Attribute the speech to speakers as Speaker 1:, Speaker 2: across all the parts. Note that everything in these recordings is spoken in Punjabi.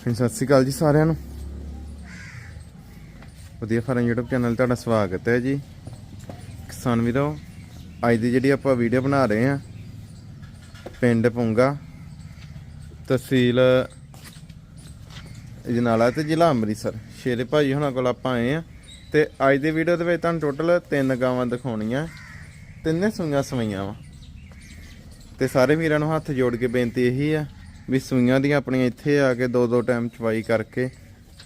Speaker 1: ਸਤਿ ਸ਼੍ਰੀ ਅਕਾਲ ਜੀ ਸਾਰਿਆਂ ਨੂੰ। ਵਧੀਆ ਫਾਰਮ YouTube ਚੈਨਲ ਤੁਹਾਡਾ ਸਵਾਗਤ ਹੈ ਜੀ। ਕਿਸਾਨ ਵੀਰੋ, ਅੱਜ ਦੀ ਜਿਹੜੀ ਆਪਾਂ ਵੀਡੀਓ ਬਣਾ ਰਹੇ ਹਾਂ, ਪਿੰਡ ਪੁੰਗਾ, ਤਹਿਸੀਲ ਜਨਾਲਾ ਤੇ ਜ਼ਿਲ੍ਹਾ ਅੰਮ੍ਰਿਤਸਰ। ਸ਼ੇਰੇ ਭਾਜੀ ਹੁਣਾਂ ਕੋਲ ਆਪਾਂ ਆਏ ਆ ਤੇ ਅੱਜ ਦੀ ਵੀਡੀਓ ਦੇ ਵਿੱਚ ਤੁਹਾਨੂੰ ਟੋਟਲ ਤਿੰਨ ਗਾਵਾਂ ਦਿਖਾਉਣੀਆਂ, ਤਿੰਨੇ ਸੂਈਆਂ ਸਵਈਆਂ ਵਾ। ਤੇ ਸਾਰੇ ਵੀਰਾਂ ਨੂੰ ਹੱਥ ਜੋੜ ਕੇ ਬੇਨਤੀ ਇਹੀ ਆ ਵੀ ਸੂਈਆਂ ਦੀਆਂ ਆਪਣੀਆਂ ਇੱਥੇ ਆ ਕੇ ਦੋ ਦੋ ਟਾਈਮ ਚਵਾਈ ਕਰਕੇ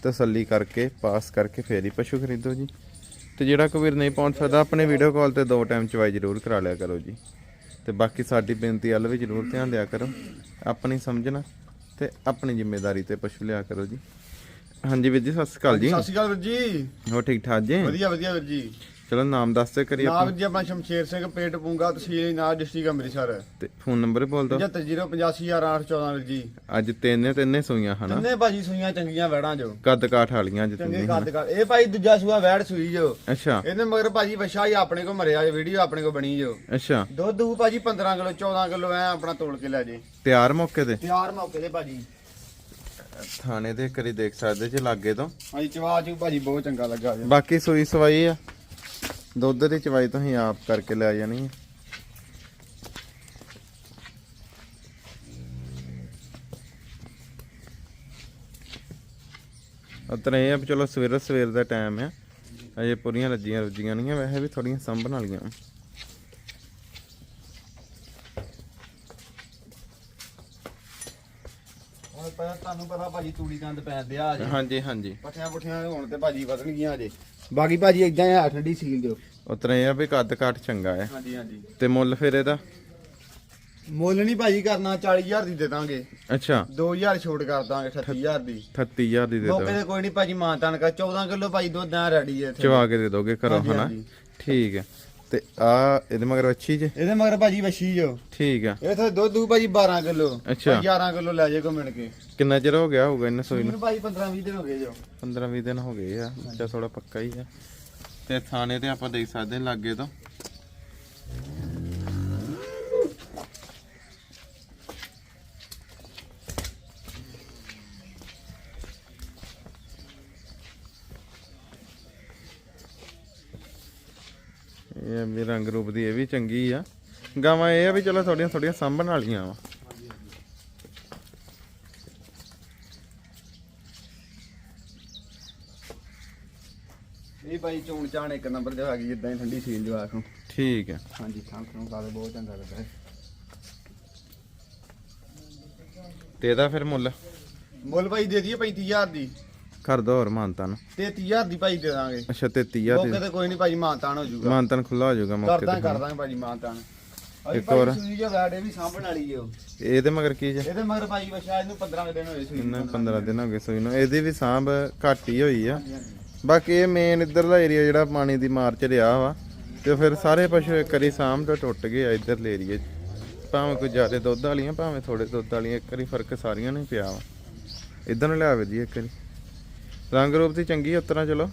Speaker 1: ਤਸੱਲੀ ਕਰਕੇ ਪਾਸ ਕਰਕੇ ਫੇਰ ਹੀ ਪਸ਼ੂ ਖਰੀਦੋ ਜੀ। ਤੇ ਜਿਹੜਾ ਕੋਈ ਵੀਰ ਨਹੀਂ ਪਹੁੰਚ ਸਕਦਾ ਆਪਣੇ ਵੀਡੀਓ ਕਾਲ ਤੇ ਦੋ ਟਾਈਮ ਚਵਾਈ ਜ਼ਰੂਰ ਕਰਾ ਲਿਆ ਕਰੋ ਜੀ। ਤੇ ਬਾਕੀ ਸਾਡੀ ਬੇਨਤੀ ਵੱਲ ਵੀ ਜ਼ਰੂਰ ਧਿਆਨ ਦਿਆ ਕਰੋ। ਆਪਣੀ ਸਮਝਣਾ ਤੇ ਆਪਣੀ ਜ਼ਿੰਮੇਵਾਰੀ ਤੇ ਪਸ਼ੂ ਲਿਆ ਕਰੋ ਜੀ। ਹਾਂਜੀ ਵੀਰ ਜੀ ਸਤਿ ਸ਼੍ਰੀ ਅਕਾਲ ਜੀ।
Speaker 2: ਸਤਿ ਸ਼੍ਰੀ ਅਕਾਲ ਵੀਰ ਜੀ।
Speaker 1: ਹੋ ਠੀਕ ਠਾਕ ਜੀ?
Speaker 2: ਵਧੀਆ ਵਧੀਆ ਵੀਰ ਜੀ।
Speaker 1: ਚਲੋ ਨਾਮ ਦੱਸ ਤੇ ਕਰੀਏ
Speaker 2: ਨਾਮ ਜੀ ਆਪਣਾ ਸ਼ਮਸ਼ੇਰ ਸਿੰਘ ਪੇਟ ਪੂੰਗਾ ਤਹਿਸੀਲ ਨਾਲ ਡਿਸਟ੍ਰਿਕਟ ਅੰਮ੍ਰਿਤਸਰ।
Speaker 1: ਤੇ ਫੋਨ ਨੰਬਰ ਬੋਲ ਦਿਓ।
Speaker 2: 750814 ਵੀਰ ਜੀ
Speaker 1: ਅੱਜ ਤਿੰਨੇ ਤਿੰਨੇ ਸੂਈਆਂ ਹਨਾ।
Speaker 2: ਤਿੰਨੇ ਭਾਜੀ ਸੂਈਆਂ ਚੰਗੀਆਂ ਵੈੜਾਂ ਜੋ
Speaker 1: ਕੱਦ ਕਾਠ ਵਾਲੀਆਂ ਅੱਜ
Speaker 2: ਚੰਗੇ
Speaker 1: ਤਿੰਨੇ
Speaker 2: ਕੱਦ ਕਰ ਇਹ ਭਾਈ ਦੂਜਾ ਸੂਆ ਵੈੜ ਸੂਈ ਜੋ।
Speaker 1: ਅੱਛਾ।
Speaker 2: ਇਹਨੇ ਮਗਰ ਭਾਜੀ ਵਛਾ ਹੀ ਆਪਣੇ ਕੋ ਮਰਿਆ ਵੀਡੀਓ ਆਪਣੇ ਕੋ ਬਣੀ ਜੋ।
Speaker 1: ਅੱਛਾ।
Speaker 2: ਦੁੱਧ ਦੂ ਭਾਜੀ 15 ਕਿਲੋ 14 ਕਿਲੋ ਐ ਆਪਣਾ ਤੋਲ ਕੇ ਲੈ ਜੇ।
Speaker 1: ਤਿਆਰ ਮੌਕੇ ਤੇ?
Speaker 2: ਤਿਆਰ ਮੌਕੇ ਦੇ ਭਾਜੀ।
Speaker 1: ਥਾਣੇ ਦੇ ਕਰੀ ਦੇਖ ਸਕਦੇ ਜੇ ਲਾਗੇ ਤੋਂ।
Speaker 2: ਹਾਂਜੀ ਚਵਾ ਚੂ ਭਾਜੀ ਬਹੁਤ ਚੰਗਾ ਲੱਗਾ ਜੀ।
Speaker 1: ਬਾਕੀ ਸੂਈ ਸਵਾਈ ਆ? ਦੁੱਧ ਦੀ ਚਵਾਈ ਤੁਸੀਂ ਆਪ ਕਰਕੇ ਲੈ ਜਾਣੀ ਹੈ। ਉਤਰੇ ਇਹ ਆ ਵੀ ਚਲੋ ਸਵੇਰ ਸਵੇਰ ਦਾ ਟਾਈਮ ਆ। ਅਜੇ ਪੂਰੀਆਂ ਰੱਜੀਆਂ ਰੁੱਜੀਆਂ ਨਹੀਂ ਆ, ਵੈਸੇ ਵੀ ਥੋੜੀਆਂ ਸੰਭਣ ਵਾਲੀਆਂ।
Speaker 2: ਪਹਿਲਾਂ ਤੁਹਾਨੂੰ ਪਤਾ ਭਾਜੀ ਤੂੜੀ ਕੰਦ ਪੈਣ ਦਿਆ ਜੀ
Speaker 1: ਹਾਂਜੀ ਹਾਂਜੀ।
Speaker 2: ਪੱਠਿਆਂ ਪੁੱਠਿਆਂ ਹੁਣ ਤੇ ਭਾਜੀ ਵਧਣਗੀਆਂ ਅਜੇ। ਬਾਕੀ ਭਾਜੀ ਇਦਾਂ ਆ ਠੰਡੀ ਸੀਲ ਜੋ
Speaker 1: ਉਤਰੇ ਇਹ ਆ ਵੀ ਕੱਦ ਕਾਠ ਚੰਗਾ ਹੈ
Speaker 2: ਹਾਂਜੀ ਹਾਂਜੀ।
Speaker 1: ਤੇ ਮੁੱਲ ਫਿਰ ਇਹਦਾ?
Speaker 2: ਮੁੱਲ ਨਹੀਂ ਭਾਜੀ ਕਰਨਾ 40000 ਦੀ ਦੇ ਦਾਂਗੇ।
Speaker 1: ਅੱਛਾ।
Speaker 2: 2000 ਛੋਟ ਕਰ ਦਾਂਗੇ 38000 ਦੀ।
Speaker 1: 38000 ਦੀ ਦੇ
Speaker 2: ਮੌਕੇ ਤੇ ਕੋਈ ਨਹੀਂ ਭਾਜੀ ਮਾਨਤਾਨ ਕਰ 14 ਕਿਲੋ ਭਾਜੀ ਦੁੱਧ ਆ ਰੈਡੀ ਹੈ ਇੱਥੇ।
Speaker 1: ਚਵਾ ਕੇ ਦੇ ਦੋਗੇ ਘਰੋਂ ਹਨਾ। ਠੀਕ ਹੈ। ਤੇ ਆ ਇਹਦੇ ਮਗਰ ਅੱਛੀ ਜੇ?
Speaker 2: ਇਹਦੇ ਮਗਰ ਭਾਜੀ ਵਛੀ ਜੋ।
Speaker 1: ਠੀਕ ਆ।
Speaker 2: ਇਹ ਤਾਂ ਦੁੱਧ ਦੂ ਭਾਜੀ 12 ਕਿਲੋ।
Speaker 1: ਅੱਛਾ।
Speaker 2: 11 ਕਿਲੋ ਲੈ ਜੇ ਕੋ ਮਿਣ ਕੇ।
Speaker 1: ਕਿੰਨਾ ਚਿਰ ਹੋ ਗਿਆ ਹੋਊਗਾ ਇਹਨਾਂ ਸੋਈ ਨੂੰ?
Speaker 2: ਮੈਨੂੰ ਭਾਜੀ 15 20 ਦਿਨ ਹੋ ਗਏ ਜੋ।
Speaker 1: 15 20 ਦਿਨ ਹੋ ਗਏ ਆ। ਬੱਚਾ ਥੋੜਾ ਪੱਕਾ ਹੀ ਆ। ਤੇ ਥਾਣੇ ਤੇ ਆਪਾਂ ਦੇਖ ਸਕਦੇ ਹਾਂ ਲਾਗੇ ਤੋਂ। ਇਹ ਵੀ ਰੰਗ ਰੂਪ ਦੀ ਇਹ ਵੀ ਚੰਗੀ ਆ। ਗਾਵਾਂ ਇਹ ਆ ਵੀ ਚਲੋ ਥੋੜੀਆਂ ਥੋੜੀਆਂ ਸਾਂਭਣ ਵਾਲੀਆਂ ਵਾ।
Speaker 2: ਇਹ ਭਾਈ ਚੋਣ ਚਾਣ ਇੱਕ ਨੰਬਰ ਜੋ ਹੈਗੀ ਇਦਾਂ ਹੀ ਠੰਡੀ ਸੀਲ ਜੋ ਆਖੋ
Speaker 1: ਠੀਕ ਹੈ
Speaker 2: ਹਾਂਜੀ ਥਾਂ ਥਾਂ ਕਾਲੇ ਬਹੁਤ ਚੰਗਾ ਲੱਗਾ ਹੈ
Speaker 1: ਤੇ ਇਹਦਾ ਫਿਰ ਮੁੱਲ?
Speaker 2: ਮੁੱਲ ਭਾਈ ਦੇ ਦਈਏ 35000 ਦੀ।
Speaker 1: ਕਰ ਦੋ ਹੋਰ ਮਾਨਤਾ ਨੂੰ
Speaker 2: 33000 ਦੀ ਭਾਈ ਦੇ ਦਾਂਗੇ।
Speaker 1: ਅੱਛਾ 33000
Speaker 2: ਮੌਕੇ
Speaker 1: ਦੀ
Speaker 2: ਤੇ ਕੋਈ ਨਹੀਂ ਭਾਜੀ ਮਾਨਤਾਨ ਹੋ ਜਾਊਗਾ।
Speaker 1: ਮਾਨਤਨ ਖੁੱਲਾ ਹੋ ਜਾਊਗਾ ਮੌਕੇ
Speaker 2: ਕਰਦਾਂ
Speaker 1: ਤੇ
Speaker 2: ਕਰਦਾਂ ਭਾਜੀ ਮਾਨਤਾਨ।
Speaker 1: ਇੱਕ
Speaker 2: ਇੱਕ
Speaker 1: ਹੋਰ।
Speaker 2: ਹੋਰ। ਸੂਈ ਜੋ ਵੈੜੇ ਵੀ ਸਾਂਭਣ ਵਾਲੀ ਜੋ
Speaker 1: ਇਹਦੇ ਮਗਰ ਕੀ ਜੇ?
Speaker 2: ਇਹਦੇ ਮਗਰ ਭਾਜੀ ਵਛਾ ਇਹਨੂੰ 15 ਕੁ ਦਿਨ ਹੋਏ ਸੂਈ
Speaker 1: ਇਹਨਾਂ 15 ਦਿਨ ਹੋ ਗਏ ਸੋਈ ਨੂੰ। ਇਹਦੀ ਵੀ ਸਾਂਭ ਘੱਟ ਹੀ ਹੋਈ ਆ। ਬਾਕੀ ਇਹ ਮੇਨ ਇੱਧਰਲਾ ਏਰੀਆ ਜਿਹੜਾ ਪਾਣੀ ਦੀ ਮਾਰ ਚ ਰਿਹਾ ਵਾ ਤੇ ਫਿਰ ਸਾਰੇ ਪਸ਼ੂ ਇੱਕ ਵਾਰੀ ਸਾਂਭ ਤੋਂ ਟੁੱਟ ਗਏ ਆ ਇੱਧਰਲੇ ਏਰੀਏ 'ਚ। ਭਾਵੇਂ ਕੋਈ ਜ਼ਿਆਦਾ ਦੁੱਧ ਵਾਲੀਆਂ ਭਾਵੇਂ ਥੋੜੇ ਦੁੱਧ ਵਾਲੀਆਂ ਇੱਕ ਵਾਰੀ ਫ਼ਰਕ ਸਾਰੀਆਂ ਨੂੰ ਹੀ ਪਿਆ ਵਾ। ਇਧਰ ਨੂੰ ਲਿਆਵੇ ਜੀ ਇੱਕ ਵਾਰੀ। ਰੰਗ ਰੂਪ ਦੀ ਚੰਗੀ ਉਤਰਾ ਚਲੋ।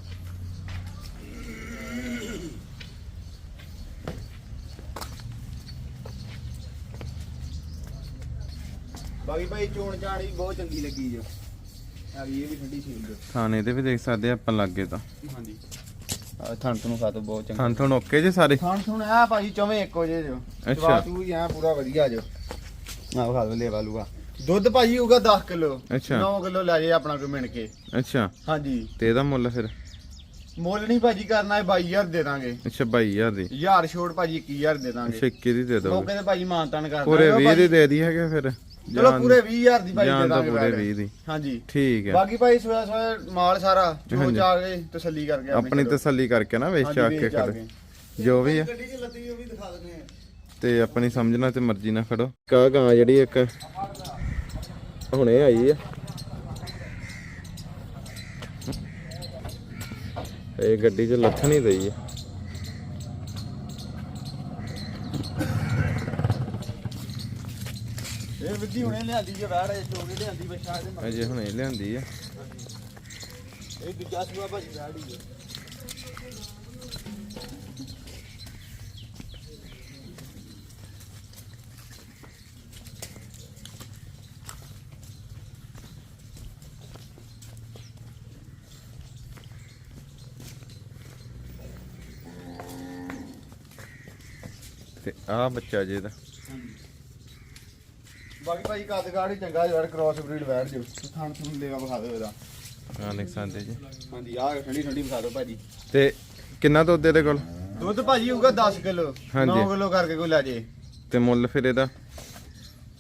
Speaker 2: ਬਾਕੀ ਭਾਈ ਚੋਣ ਵੀ ਬਹੁਤ ਚੰਗੀ ਲੱਗੀ ਜੋ। ਹੈਗੀ ਇਹ ਵੀ ਠੰਡੀ ਸੀਲ ਜੋ
Speaker 1: ਥਾਣੇ ਤੇ ਵੀ ਦੇਖ ਸਕਦੇ ਆ ਆਪਾਂ ਲੱਗੇ ਤਾਂ।
Speaker 2: ਹਾਂਜੀ। ਆ ਥਣ ਨੂੰ ਖਾਤੋ ਬਹੁਤ ਚੰਗਾ।
Speaker 1: ਹਾਂ ਤੁਹਾਨੂੰ ਓਕੇ ਜੇ ਸਾਰੇ?
Speaker 2: ਥਣ ਸੁਣ ਆ ਭਾਜੀ ਚਵੇਂ ਇੱਕੋ ਜੇ ਜੋ।
Speaker 1: ਅੱਛਾ।
Speaker 2: ਤੂੰ ਹੀ ਆ ਪੂਰਾ ਵਧੀਆ ਜੋ। ਆ ਖਾ ਲੈ ਲੂਗਾ ਦੁੱਧ ਭਾਜੀ ਹੋਊਗਾ 10 ਕਿਲੋ।
Speaker 1: ਅੱਛਾ।
Speaker 2: 9 ਕਿਲੋ ਲੈ ਜੇ ਆਪਣਾ ਕੋਈ ਮਿਣ ਕੇ।
Speaker 1: ਅੱਛਾ।
Speaker 2: ਹਾਂਜੀ।
Speaker 1: ਤੇ ਇਹਦਾ ਮੁੱਲ ਫਿਰ?
Speaker 2: ਮੁੱਲ ਨਹੀਂ ਭਾਜੀ ਕਰਨਾ ਹੈ 22000 ਦੇ ਦਾਂਗੇ।
Speaker 1: ਅੱਛਾ 22000 ਦੀ।
Speaker 2: ਹਜ਼ਾਰ ਛੋੜ ਭਾਜੀ 21000 ਦੇ ਦਾਂਗੇ।
Speaker 1: ਅੱਛਾ 21 ਦੀ ਦੇ ਦੋ
Speaker 2: ਮੌਕੇ ਤੇ ਭਾਜੀ ਮਾਨਤਾਨ ਕਰ
Speaker 1: ਪੂਰੇ
Speaker 2: ਦਾਂਗੇ।
Speaker 1: 20 ਦੀ ਦੇ ਦੀ ਹੈਗੇ ਫਿਰ?
Speaker 2: ਚਲੋ
Speaker 1: ਜਾਨ-
Speaker 2: ਪੂਰੇ 20000 ਦੀ ਭਾਜੀ ਦੇ
Speaker 1: ਜਾਨ ਤਾਂ
Speaker 2: ਦਾਂਗੇ
Speaker 1: ਪੂਰੇ
Speaker 2: ਬੈਠ।
Speaker 1: 20 ਦੀ।
Speaker 2: ਹਾਂਜੀ।
Speaker 1: ਠੀਕ ਹੈ।
Speaker 2: ਬਾਕੀ ਭਾਈ ਸਵੇਰ ਸਵੇਰ ਮਾਲ ਸਾਰਾ ਜੋ
Speaker 1: ਹਾਂਜੀ।
Speaker 2: ਜਾ ਕੇ ਤਸੱਲੀ ਕਰਕੇ
Speaker 1: ਆਪਣੀ ਤਸੱਲੀ ਕਰਕੇ ਨਾ ਵੇਚ ਆ ਕੇ ਖੜ ਜੋ ਵੀ ਹੈ।
Speaker 2: ਗੱਡੀ 'ਚ ਲੱਦੀ ਉਹ ਵੀ ਦਿਖਾ ਦਿੰਦੇ ਆ।
Speaker 1: ਤੇ ਆਪਣੀ ਸਮਝਣਾ ਤੇ ਮਰਜ਼ੀ ਨਾਲ ਖੜੋ। ਕਾ ਗਾਂ ਜਿਹੜੀ ਇੱਕ ਹੁਣੇ ਆਈ ਆ। ਇਹ ਗੱਡੀ 'ਚ ਲੱਥਣ ਹੀ ਦਈ ਆ।
Speaker 2: ਇਹ ਵਿੱਧੀ ਹੁਣੇ ਲਿਆਂਦੀ ਜੇ ਵੈੜ ਇਹ ਚੋਗੇ ਲਿਆਂਦੀ ਬਸ਼ਾ ਮਗਰ।
Speaker 1: ਅਜੇ ਹੁਣੇ ਲਿਆਂਦੀ ਆ।
Speaker 2: ਇਹ ਦੂਜਾ ਸੂਆ ਭਾਜੀ ਵੈੜ ਹੀ ਹੈ
Speaker 1: ਤੇ ਆਹ ਬੱਚਾ ਜੇ ਦਾ
Speaker 2: ਬਾਕੀ ਭਾਈ ਕੱਦ ਕਾੜ ਹੀ ਚੰਗਾ ਜਿਹੜਾ ਕ੍ਰਾਸ ਬਰੀਡ ਬੈਠ ਜੋ ਥਾਣ ਥੂਣ ਲੈਵਾ ਵਿਖਾ ਦਿਓ ਇਹਦਾ।
Speaker 1: ਆ ਨੁਕਸਾਨ ਤੇ ਜੀ।
Speaker 2: ਹਾਂਜੀ ਆਹ ਠੰਡੀ ਠੰਡੀ ਵਿਖਾ ਦਿਓ ਭਾਜੀ।
Speaker 1: ਤੇ ਕਿੰਨਾ ਦੁੱਧ ਇਹਦੇ ਕੋਲ?
Speaker 2: ਦੁੱਧ ਭਾਜੀ ਹੋਊਗਾ 10 ਕਿਲੋ।
Speaker 1: ਹਾਂਜੀ।
Speaker 2: 9 ਕਿਲੋ ਕਰਕੇ ਕੋਈ ਲੈ ਜੇ।
Speaker 1: ਤੇ ਮੁੱਲ ਫਿਰ ਇਹਦਾ?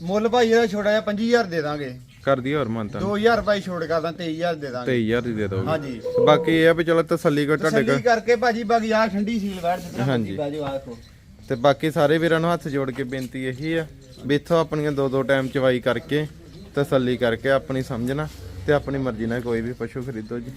Speaker 2: ਮੁੱਲ ਭਾਈ ਇਹਦਾ ਛੋਟਾ ਜਿਹਾ 25000 ਦੇ ਦਾਂਗੇ।
Speaker 1: ਕਰਦੀ ਹੋਰ ਮੰਨਤਾ।
Speaker 2: 2000 ਰੁਪਏ ਛੋੜ ਕਰਦਾ 23000 ਦੇ ਦਾਂਗੇ।
Speaker 1: 23000 ਦੀ ਦੇ ਦੋਗੇ
Speaker 2: ਹਾਂਜੀ।
Speaker 1: ਬਾਕੀ ਇਹ ਆ ਵੀ ਚਲੋ ਤਸੱਲੀ ਕੋ ਤੁਹਾਡੇ
Speaker 2: ਤਸੱਲੀ ਕਰਕੇ ਭਾਜੀ ਬਾਕੀ ਆਹ ਠੰਡੀ ਸੀਲ ਜਿੱਦਾਂ
Speaker 1: ਹਾਂਜੀ।
Speaker 2: ਹਾਂਜੀ ਬਾਜੂ ਆਖੋ
Speaker 1: ਤੇ ਬਾਕੀ ਸਾਰੇ ਵੀਰਾਂ ਨੂੰ ਹੱਥ ਜੋੜ ਕੇ ਬੇਨਤੀ ਇਹੀ ਆ ਵੀ ਇੱਥੋਂ ਆਪਣੀਆਂ ਦੋ ਦੋ ਟਾਈਮ ਚਵਾਈ ਕਰਕੇ ਤਸੱਲੀ ਕਰਕੇ ਆਪਣੀ ਸਮਝਣਾ ਤੇ ਆਪਣੀ ਮਰਜ਼ੀ ਨਾਲ ਕੋਈ ਵੀ ਪਸ਼ੂ ਖਰੀਦੋ ਜੀ।